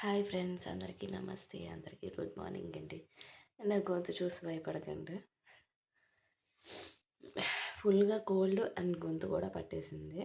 Hi friends అందరికీ నమస్తే అందరికీ గుడ్ మార్నింగ్ అండి. నా గొంతు చూసి భయపడకండి. ఫుల్గా కోల్డ్ అండ్ గొంతు కూడా పట్టేసింది.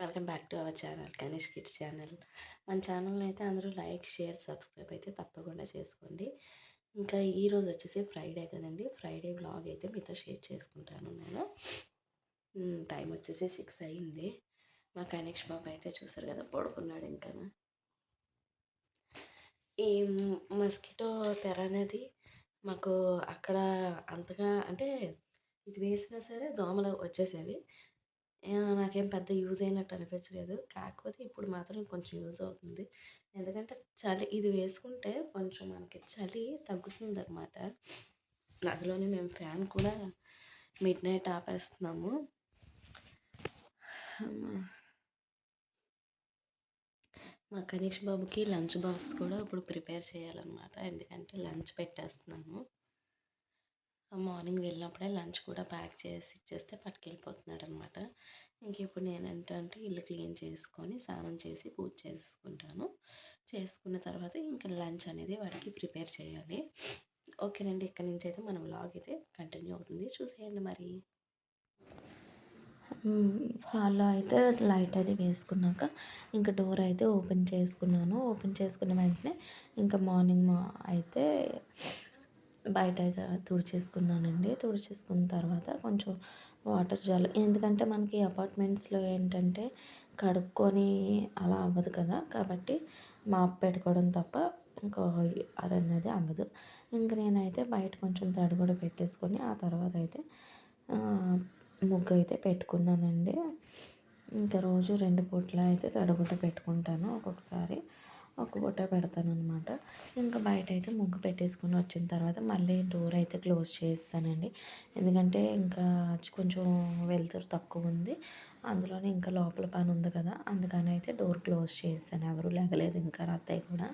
Welcome back to our channel Ganesh kids channel. మన ఛానల్ని అయితే అందరూ లైక్ షేర్ సబ్స్క్రైబ్ అయితే తప్పకుండా చేసుకోండి. ఇంకా ఈరోజు వచ్చేసి ఫ్రైడే కదండి. ఫ్రైడే బ్లాగ్ అయితే మీతో షేర్ చేసుకుంటాను నేను. టైం వచ్చేసి సిక్స్ అయింది. మా కనీష్ బాబు అయితే చూసారు కదా పడుకున్నాడు ఇంకా. ఈ మస్కిటో తెర అనేది మాకు అక్కడ అంతగా అంటే ఇది వేసినా సరే దోమలు వచ్చేసేవి. నాకేం పెద్ద యూజ్ అయినట్టు అనిపించలేదు. కాకపోతే ఇప్పుడు మాత్రం కొంచెం యూజ్ అవుతుంది. ఎందుకంటే చలి ఇది వేసుకుంటే కొంచెం మనకి చలి తగ్గుతుంది అనమాట అందులోనే మేము ఫ్యాన్ కూడా మిడ్ నైట్ ఆపేస్తున్నాము. మా కనీష్ బాబుకి లంచ్ బాక్స్ కూడా ఇప్పుడు ప్రిపేర్ చేయాలన్నమాట. ఎందుకంటే లంచ్ పెట్టేస్తున్నాము. మార్నింగ్ వెళ్ళినప్పుడే లంచ్ కూడా ప్యాక్ చేసి ఇచ్చేస్తే పట్టుకెళ్ళిపోతున్నాడు అనమాట ఇంక ఇప్పుడు నేనేంటంటే ఇల్లు క్లీన్ చేసుకొని స్నానం చేసి పూజ చేసుకుంటాను. చేసుకున్న తర్వాత ఇంకా లంచ్ అనేది వాడికి ప్రిపేర్ చేయాలి. ఓకేనండి ఇక్కడ నుంచి అయితే మన వ్లాగ్ అయితే కంటిన్యూ అవుతుంది. చూసేయండి మరి. హాల్లో అయితే లైట్ అది వేసుకున్నాక ఇంకా డోర్ అయితే ఓపెన్ చేసుకున్నాను. ఓపెన్ చేసుకున్న వెంటనే ఇంకా మార్నింగ్ మా అయితే బయట అయితే తుడిచేసుకున్నానండి. తుడిచేసుకున్న తర్వాత కొంచెం వాటర్ చాలు ఎందుకంటే మనకి అపార్ట్మెంట్స్లో ఏంటంటే కడుక్కొని అలా అవ్వదు కదా. కాబట్టి మాప్ పెట్టుకోవడం తప్ప ఇంకా అదన్నది అవ్వదు. ఇంక నేనైతే బయట కొంచెం తడి కూడా పెట్టేసుకొని ఆ తర్వాత అయితే ముగ్గు అయితే పెట్టుకున్నానండి. ఇంకా రోజు రెండు పూట్ల అయితే తడగుడ్డ పెట్టుకుంటాను ఒక్కొక్కసారి. ఒక పూట పెడతాను అనమాట ఇంకా బయట అయితే ముగ్గు పెట్టేసుకొని వచ్చిన తర్వాత మళ్ళీ డోర్ అయితే క్లోజ్ చేస్తానండి ఎందుకంటే ఇంకా కొంచెం వెళ్తురు తక్కువ ఉంది. అందులోనే ఇంకా లోపల పని ఉంది కదా అందుకని అయితే డోర్ క్లోజ్ చేస్తాను ఎవరు లేగలేదు ఇంకా రాత్రి కూడా.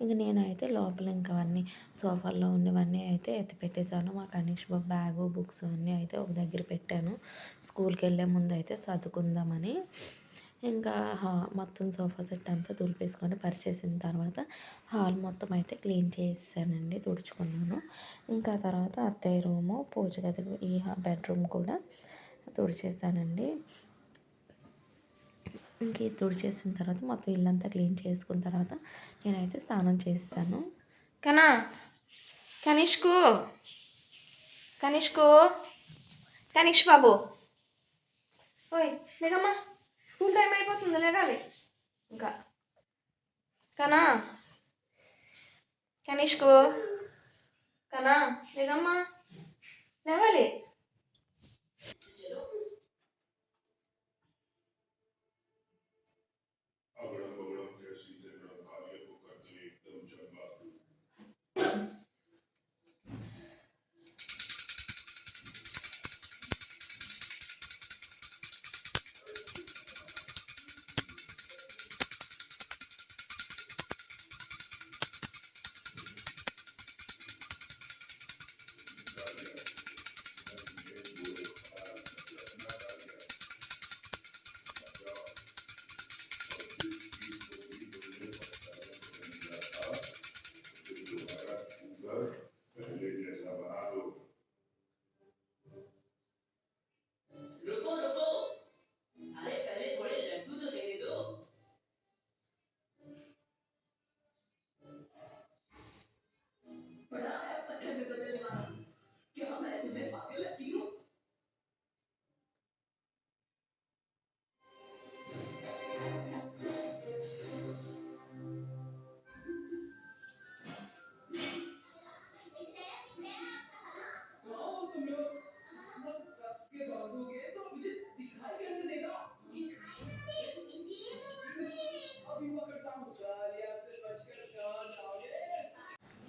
ఇంక నేనైతే లోపల ఇంకా అన్నీ సోఫాల్లో ఉన్నవన్నీ అయితే ఎత్తి పెట్టేశాను. మా కనీష్ బాబు బ్యాగు బుక్స్ అన్నీ అయితే ఒక దగ్గర పెట్టాను. స్కూల్కి వెళ్ళే ముందు అయితే సర్దుకుందామని ఇంకా మొత్తం సోఫా సెట్ అంతా తులిపేసుకొని పరిచేసిన తర్వాత హాల్ మొత్తం అయితే క్లీన్ చేసానండి తుడుచుకున్నాను. ఇంకా తర్వాత అత్తయ్య రూము పూజ గది ఈ బెడ్రూమ్ కూడా తుడిచేసానండి. ఇంకే తుడిచేసిన తర్వాత మొత్తం ఇల్లంతా క్లీన్ చేసుకున్న తర్వాత నేనైతే స్నానం చేస్తాను. కనా కనిష్కు కనిష్కు కనిష్ బాబు. ఓయ్ లేదమ్మా స్కూల్ టైం అయిపోతుంది లేదాలి ఇంకా. కనా కనిష్కు కనా లేదమ్మా లేవాలి.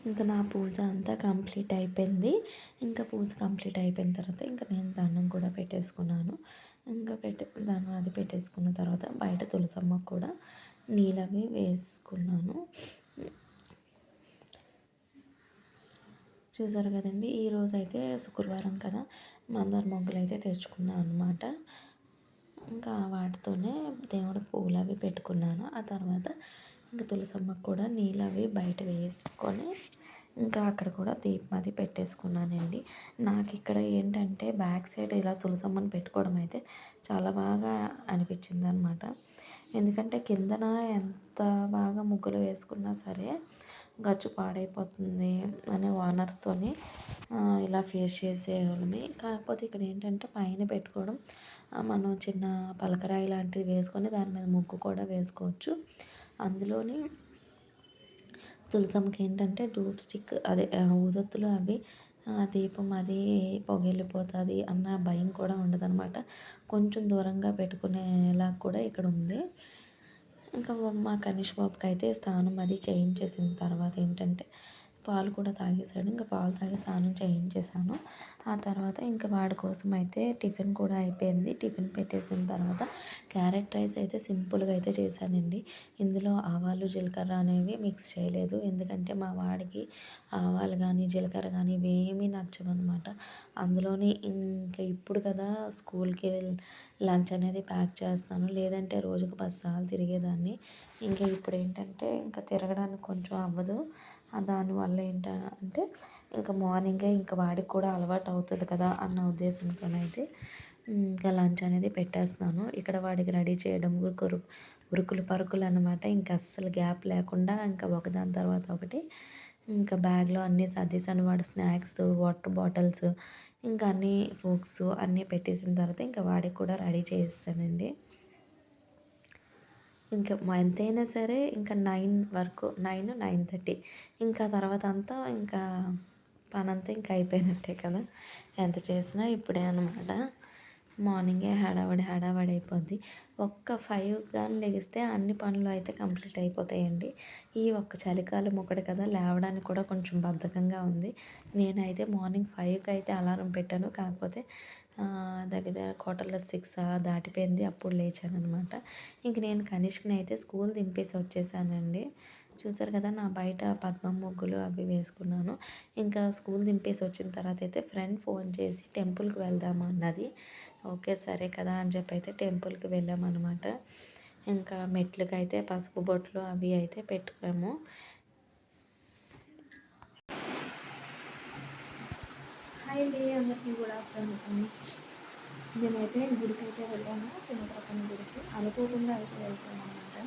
ఇంకా నా పూజ అంతా కంప్లీట్ అయిపోయింది. ఇంకా పూజ కంప్లీట్ అయిపోయిన తర్వాత ఇంకా నేను దండం కూడా పెట్టేసుకున్నాను. ఇంకా పెట్టే దాన్ని అది పెట్టేసుకున్న తర్వాత బయట తులసమ్మ కూడా నీళ్ళవి వేసుకున్నాను. చూసారు కదండి ఈరోజు అయితే శుక్రవారం కదా మందార మొగ్గులు అయితే తెచ్చుకున్నాను అనమాట ఇంకా వాటితోనే దేవుడి పూలు అవి పెట్టుకున్నాను. ఆ తర్వాత ఇంకా తులసమ్మకు కూడా నీళ్ళు అవి బయట వేసుకొని ఇంకా అక్కడ కూడా దీపం అది పెట్టేసుకున్నానండి. నాకు ఇక్కడ ఏంటంటే బ్యాక్ సైడ్ ఇలా తులసమ్మని పెట్టుకోవడం అయితే చాలా బాగా అనిపించింది అనమాట ఎందుకంటే కిందన ఎంత బాగా ముగ్గులు వేసుకున్నా సరే గచ్చు పాడైపోతుంది అనే ఓనర్స్తోని ఇలా ఫేస్ చేసేవాళ్ళమే. కాకపోతే ఇక్కడ ఏంటంటే పైన పెట్టుకోవడం మనం చిన్న పలకరాయి లాంటివి వేసుకొని దాని మీద ముగ్గు కూడా వేసుకోవచ్చు. అందులోని తులసమ్మకి ఏంటంటే డూప్ స్టిక్ అదే ఊదొత్తులు అవి దీపం అది పొగెళ్ళిపోతుంది అన్న భయం కూడా ఉండదనమాట కొంచెం దూరంగా పెట్టుకునేలా కూడా ఇక్కడ ఉంది. ఇంకా మా కనిష్ బాబుకి అయితే స్నానం అది చేయించేసిన తర్వాత ఏంటంటే పాలు కూడా తాగేసాడు ఇంకా పాలు తాగి స్నానం చేయించేశాను. ఆ తర్వాత ఇంకా వాడి కోసం అయితే టిఫిన్ కూడా అయిపోయింది. టిఫిన్ పెట్టేసిన తర్వాత క్యారెట్ రైస్ అయితే సింపుల్గా అయితే చేశానండి. ఇందులో ఆవాలు జీలకర్ర అనేవి మిక్స్ చేయలేదు. ఎందుకంటే మా వాడికి ఆవాలు కానీ జీలకర్ర కానీ ఇవేమీ నచ్చవన్నమాట. అందులోని ఇంకా ఇప్పుడు కదా స్కూల్కి లంచ్ అనేది ప్యాక్ చేస్తాను లేదంటే రోజుకు పది సార్లు తిరిగేదాన్ని. ఇంకా ఇప్పుడు ఏంటంటే ఇంకా తిరగడానికి కొంచెం అవ్వదు. దానివల్ల ఏంటంటే ఇంకా మార్నింగే ఇంకా వాడికి కూడా అలవాటు అవుతుంది కదా అన్న ఉద్దేశంతోనైతే ఇంకా లంచ్ అనేది పెట్టేస్తున్నాను. ఇక్కడ వాడికి రెడీ చేయడం ఉరుకురు ఉరుకులు పరుకులు అనమాట ఇంకా అస్సలు గ్యాప్ లేకుండా ఇంకా ఒకదాని తర్వాత ఒకటి ఇంకా బ్యాగ్లో అన్నీ సర్దేశాను. వాడు స్నాక్స్ వాటర్ బాటిల్స్ ఇంకా అన్నీ ఫ్రూట్స్ అన్నీ పెట్టేసిన తర్వాత ఇంకా వాడికి కూడా రెడీ చేస్తానండి ఇంకా ఎంతైనా సరే ఇంకా నైన్ వరకు నైన్ నైన్ థర్టీ. ఇంకా తర్వాత అంతా ఇంకా పని అంతా ఇంకా అయిపోయినట్టే కదా. ఎంత చేసినా ఇప్పుడే అనమాట మార్నింగే హడావడి హడావడి అయిపోద్ది. ఒక్క ఫైవ్ కానీ లెగిస్తే అన్ని పనులు అయితే కంప్లీట్ అయిపోతాయండి. ఈ ఒక్క చలికాలం ఒకటి కదా లేవడానికి కూడా కొంచెం బద్ధకంగా ఉంది. నేనైతే మార్నింగ్ ఫైవ్కి అయితే అలారం పెట్టాను. కాకపోతే దగ్గర దగ్గర క్వార్టర్లో సిక్స్ దాటిపోయింది. అప్పుడు లేచాను అనమాట ఇంక నేను కనిష్క్ని అయితే స్కూల్ దింపేసి వచ్చేసానండి. చూసారు కదా నా బయట పద్మం ముగ్గులు అవి వేసుకున్నాను. ఇంకా స్కూల్ దింపేసి వచ్చిన తర్వాత అయితే ఫ్రెండ్ ఫోన్ చేసి టెంపుల్కి వెళ్దామా అన్నది. ఓకే సరే కదా అని చెప్పి అయితే టెంపుల్కి వెళ్ళామన్నమాట ఇంకా మెట్లకి అయితే పసుపు బొట్లు అవి అయితే పెట్టుకోము హాయ్ అండి అందరికీ గుడ్ ఆఫ్టర్నూన్ నేనైతే గుడికి అయితే వెళ్ళాను సింహప్రకం గుడికి. అనుకోకుండా అయితే వెళ్తాను అనమాట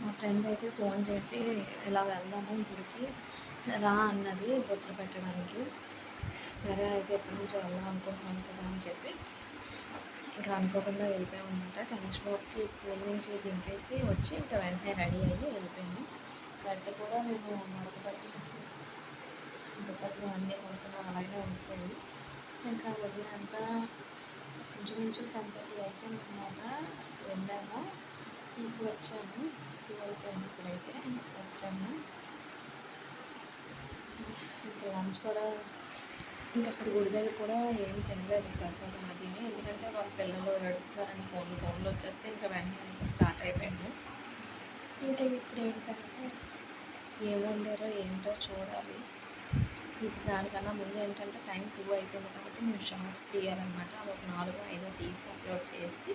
మా ఫ్రెండ్ అయితే ఫోన్ చేసి ఇలా వెళ్దాము గుడికి? రా అన్నది బొట్లు పెట్టడానికి. సరే అయితే ఎప్పటి నుంచో వెళ్దాం అనుకుంటున్నాను కదా అని చెప్పి ఇంకా అనుకోకుండా వెళ్ళిపోయామన్నమాట. కనీష్ బాబుకి స్కూల్ నుంచి దింపేసి వచ్చి ఇంకా వెంటనే రెడీ అయ్యి వెళ్ళిపోయాము. గంట కూడా మేము మడత పట్టి దుప్పట్లు అన్నీ కొనుక్కున్నాం. అలాగే ఉండిపోయి ఇంకా వదిలినంత ఇంచుమించు టెన్ థర్టీ అయిపోయిందన్నమాట. వెళ్ళాము. ఇప్పుడు వచ్చాము. ట్వెల్వ్ ఇప్పుడైతే వచ్చాము. ఇంకా లంచ్ కూడా ఇంకా అక్కడ గుడి దగ్గర కూడా ఏం తినలేదు. ప్రసాదం అది పిల్లలు ఏడుస్తున్నారని ఫోన్లు వచ్చేస్తే ఇంకా వెంటనే ఇంకా స్టార్ట్ అయిపోయాము ఇంకా ఇప్పుడు ఏంటంటే ఏం వండారో ఏంటో చూడాలి. దానికన్నా ముందు ఏంటంటే టైం టూ అయిపోయింది కాబట్టి మేము షార్ట్స్ తీయాలన్నమాట. అది ఒక నాలుగు ఐదో తీసి అప్లోడ్ చేసి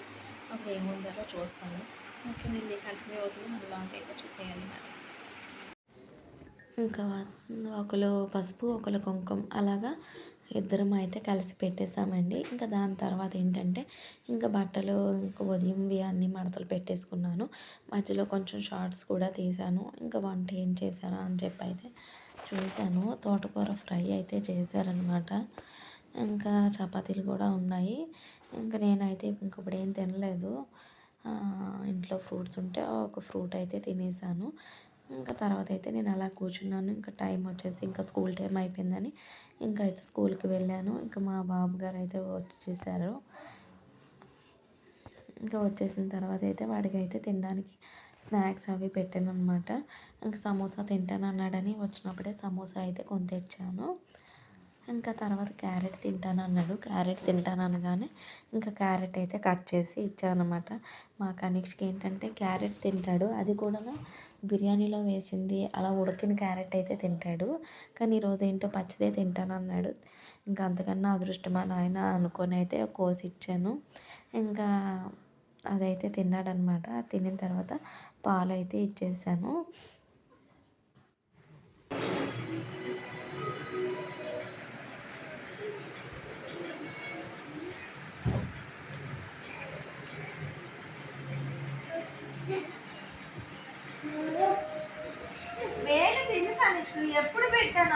ఒక ఏం వండారో చూస్తాను ఓకే నేను కంటిన్యూ అవుతుంది. మళ్ళీ లాంగ్ అయితే చూసేయాలి మరి. ఇంకా ఒకరు పసుపు ఒకరు కుంకుమ అలాగా ఇద్దరం అయితే కలిసి పెట్టేసామండి ఇంకా దాని తర్వాత ఏంటంటే ఇంకా బట్టలు ఇంకా ఉదయంవి అన్ని మడతలు పెట్టేసుకున్నాను. మధ్యలో కొంచెం షార్ట్స్ కూడా తీసాను ఇంకా వంట ఏం చేశారా అని చెప్పి అయితే చూశాను. తోటకూర ఫ్రై అయితే చేశారనమాట ఇంకా చపాతీలు కూడా ఉన్నాయి. ఇంకా నేనైతే ఇంకప్పుడు ఏం తినలేదు. ఇంట్లో ఫ్రూట్స్ ఉంటే ఒక ఫ్రూట్ అయితే తినేసాను ఇంకా తర్వాత అయితే నేను అలా కూర్చున్నాను. ఇంకా టైం వచ్చేసి ఇంకా స్కూల్ టైం అయిపోయిందని ఇంకా అయితే స్కూల్కి వెళ్ళాను. ఇంకా మా బాబు గారు అయితే వచ్చేసారు ఇంకా వచ్చేసిన తర్వాత అయితే వాడికి అయితే తినడానికి స్నాక్స్ అవి పెట్టాను అనమాట ఇంకా సమోసా తింటాను అన్నాడని వచ్చినప్పుడే సమోసా అయితే కొని తెచ్చాను. ఇంకా తర్వాత క్యారెట్ తింటాను అన్నాడు క్యారెట్ తింటాను అనగానే ఇంకా క్యారెట్ అయితే కట్ చేసి ఇచ్చాను అనమాట మా కనిష్కి ఏంటంటే క్యారెట్ తింటాడు. అది కూడా బిర్యానీలో వేసింది. అలా ఉడికిన క్యారెట్ అయితే తింటాడు. కానీ ఈరోజు ఏంటో పచ్చిదే తింటాను అన్నాడు. ఇంకా అంతకన్నా అదృష్టమా నాయన అనుకొని అయితే కోసి ఇచ్చాను. ఇంకా అదైతే తిన్నాడనమాట. తినిన తర్వాత పాలు అయితే ఇచ్చేసాను.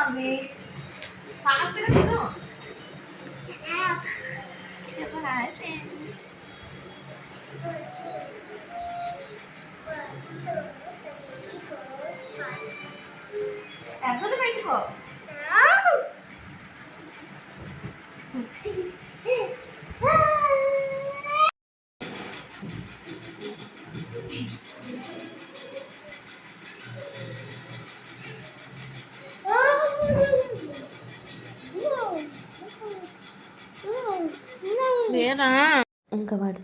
పెట్టాను అవి ఫాస్ట్గా తిను చెప్పు హాయ్ ఫ్రెండ్స్ పెద్దది పెట్టుకో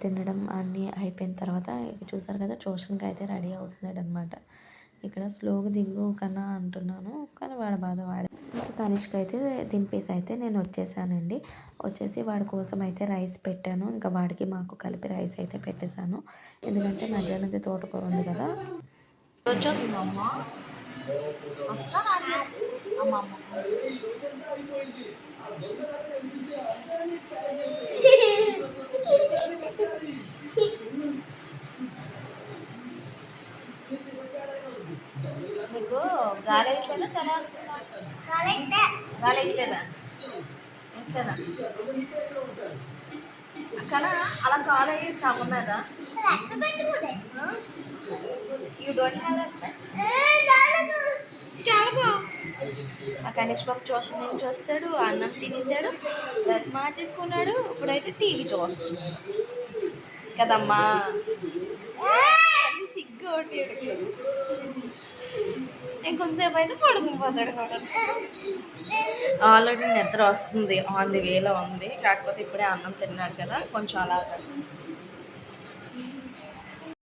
తినడం అన్నీ అయిపోయిన తర్వాత చూసారు కదా ట్యూషన్కి అయితే రెడీ అవుతున్నాడు అనమాట ఇక్కడ స్లోగా దిగు కన్నా అంటున్నాను కానీ వాడు బాధ వాడే. కనిష్క అయితే దింపేసి అయితే నేను వచ్చేసానండి. వచ్చేసి వాడి కోసం అయితే రైస్ పెట్టాను. ఇంకా వాడికి మాకు కలిపి రైస్ అయితే పెట్టేశాను. ఎందుకంటే మధ్యాహ్నది తోటకూర ఉంది కదా. అమ్మ వస్తా అమ్మ అమ్మ నీకు వేయట్లేదా వేయట్లేదా అక్కడ అలా కాలు వేయ చాప మీద యూ డోంట్ హ్యావ్ రెస్పెక్ట్ ఆ కనెక్ట్ బాబు ట్యూషన్ నుంచి వస్తాడు అన్నం తినేసాడు డ్రెస్ మార్చేసుకున్నాడు ఇప్పుడైతే టీవీ చూస్తున్నాడు. కదమ్మా? సిగ్గు ఒకటి. ఇంకొంతసేపు అయితే పడుకునిపోతాడు కూడా. ఆల్రెడీ నిద్ర వస్తుంది. ఆన్ ది వేలో ఉంది. కాకపోతే ఇప్పుడే అన్నం తిన్నాడు కదా కొంచెం అలాగా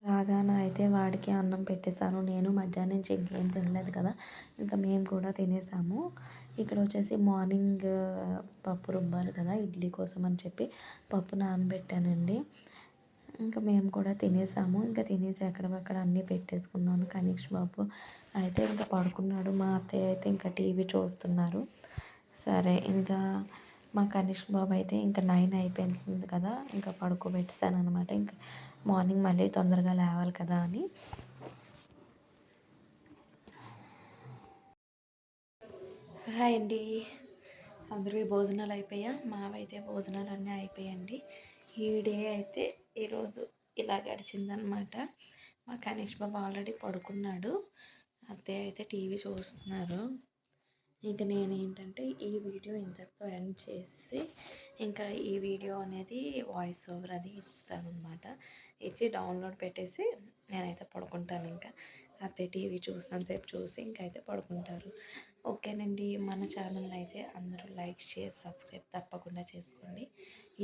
రాగానే అయితే వాడికి అన్నం పెట్టేశాను. నేను మధ్యాహ్నం నుంచి ఇంకేం తినలేదు కదా ఇంకా మేము కూడా తినేసాము. ఇక్కడ వచ్చేసి మార్నింగ్ పప్పు రుబ్బారు కదా ఇడ్లీ కోసం అని చెప్పి పప్పు నానబెట్టానండి. ఇంకా మేము కూడా తినేసాము. ఇంకా తినేసి ఎక్కడక్కడ అన్నీ పెట్టేసుకున్నాను. కనీష్ బాబు అయితే ఇంకా పడుకున్నాడు. మా అత్తయ్య అయితే ఇంకా టీవీ చూస్తున్నారు. సరే ఇంకా మా కనిష్ బాబు అయితే ఇంకా నైన్ అయిపోయింది కదా ఇంకా పడుకోబెట్టాను అనమాట ఇంకా మార్నింగ్ మళ్ళీ తొందరగా లేవాలి కదా అని. హాయ్ అండి. అందరివి భోజనాలు అయిపోయా? మావైతే భోజనాలు అన్నీ అయిపోయాయండి ఈ డే అయితే ఈరోజు ఇలా గడిచిందనమాట మా కనీష్ బాబు ఆల్రెడీ పడుకున్నాడు. అత్తయ్య అయితే టీవీ చూస్తున్నారు. ఇంకా నేను ఏంటంటే ఈ వీడియో ఇంతటితో ఎండ్ చేసి ఇంకా ఈ వీడియో అనేది వాయిస్ ఓవర్ అది ఇస్తాను అనమాట ఇచ్చి డౌన్లోడ్ పెట్టేసి నేనైతే పడుకుంటాను ఇంకా. అత్తయ్య టీవీ చూసినంతసేపు చూసి ఇంకైతే పడుకుంటారు. ఓకేనండి మన ఛానల్ అయితే అందరూ లైక్ షేర్ సబ్స్క్రైబ్ తప్పకుండా చేసుకోండి.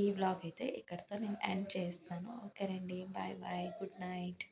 ఈ బ్లాగ్ అయితే ఇక్కడితో నేను ఎండ్ చేస్తాను. ఓకేనండి బాయ్ బాయ్ గుడ్ నైట్